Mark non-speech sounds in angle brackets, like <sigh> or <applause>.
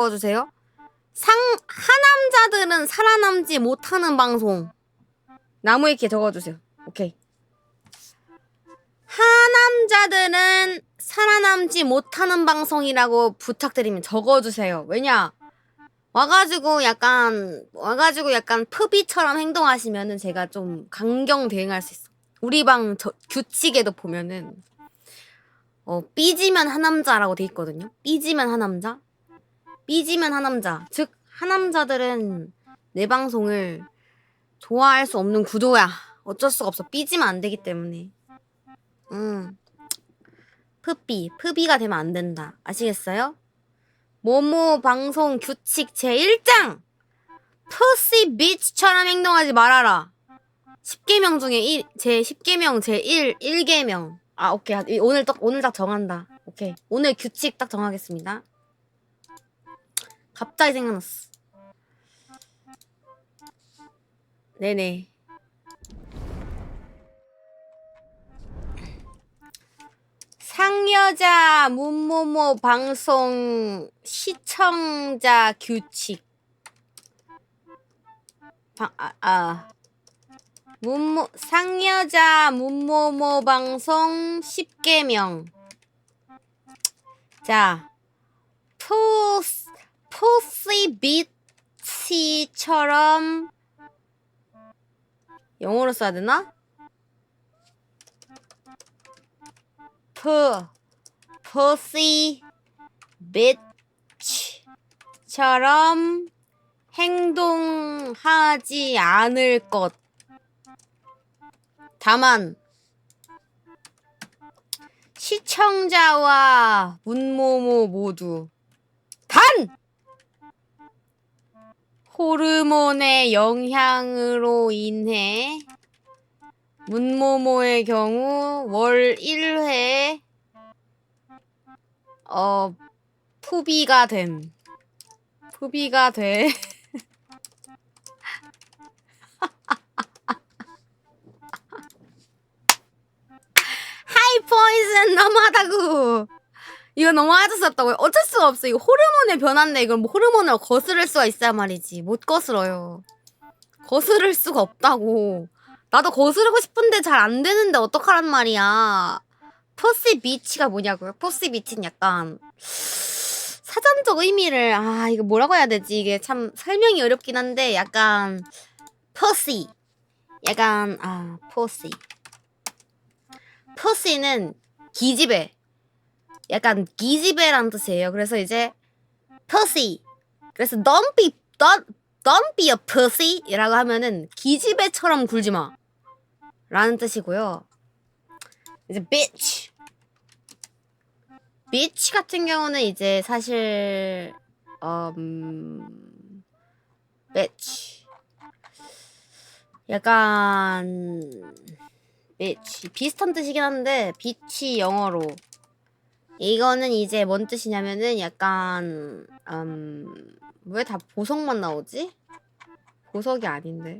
적어주세요. 상 하남자들은 살아남지 못하는 방송. 이렇게 적어주세요. 오케이. 하남자들은 살아남지 못하는 방송이라고 부탁드리면 적어주세요. 왜냐? 와가지고 약간 와가지고 약간 푸비처럼 행동하시면은 제가 좀 강경 대응할 수 있어. 우리 방 저, 규칙에도 보면은 어 삐지면 하남자라고 돼 있거든요. 삐지면 하남자, 삐지면 하남자. 즉 하남자들은 내 방송을 좋아할 수 없는 구조야. 어쩔 수가 없어. 삐지면 안 되기 때문에. 음. 푸비, 푸비가 되면 안 된다. 아시겠어요? 모모 방송 규칙 제1장! 푸시 비치처럼 행동하지 말아라. 10개명 중에 1, 제 10개명 제 1, 1개명. 아, 오케이. 이- 오늘 딱, 오늘 딱 정한다. 오케이. 오늘 규칙 딱 정하겠습니다. 갑자기 생각났어. 네네. 상여자 문모모 방송 시청자 규칙. 방, 아, 아. 문모, 상여자 문모모 방송 10개명. 자, 푸시 비치처럼 영어로 써야 되나? 푸, 푸시 비치처럼 행동하지 않을 것. 다만 시청자와 문모모 모두 단 호르몬의 영향으로 인해 문모모의 경우 월 1회 어 푸비가 됨. 푸비가 돼. <laughs> 하이 포이즌 너무하다고 이거 너무 아저씨였다고요? 어쩔 수가 없어. 이거 호르몬의 변화인데 이걸 뭐 호르몬을 거스를 수가 있어야 말이지. 못 거스러요. 거스를 수가 없다고. 나도 거스르고 싶은데 잘 안 되는데 어떡하란 말이야. 포시 비치가 뭐냐고요? 포시 비치는 약간 사전적 의미를 아 이거 뭐라고 해야 되지? 이게 참 설명이 어렵긴 한데 약간 포시. 약간 아 포시. 푸시는 기집애. 약간 기집애란 뜻이에요. 그래서 이제 pussy. 그래서 don't be don't, don't be a pussy라고 하면은 기집애처럼 굴지 마. 라는 뜻이고요. 이제 bitch. bitch 같은 경우는 이제 사실 음 bitch. 약간 bitch 비슷한 뜻이긴 한데 빛이 영어로 이거는 이제 뭔 뜻이냐면은 약간 음 왜 다 보석만 나오지? 보석이 아닌데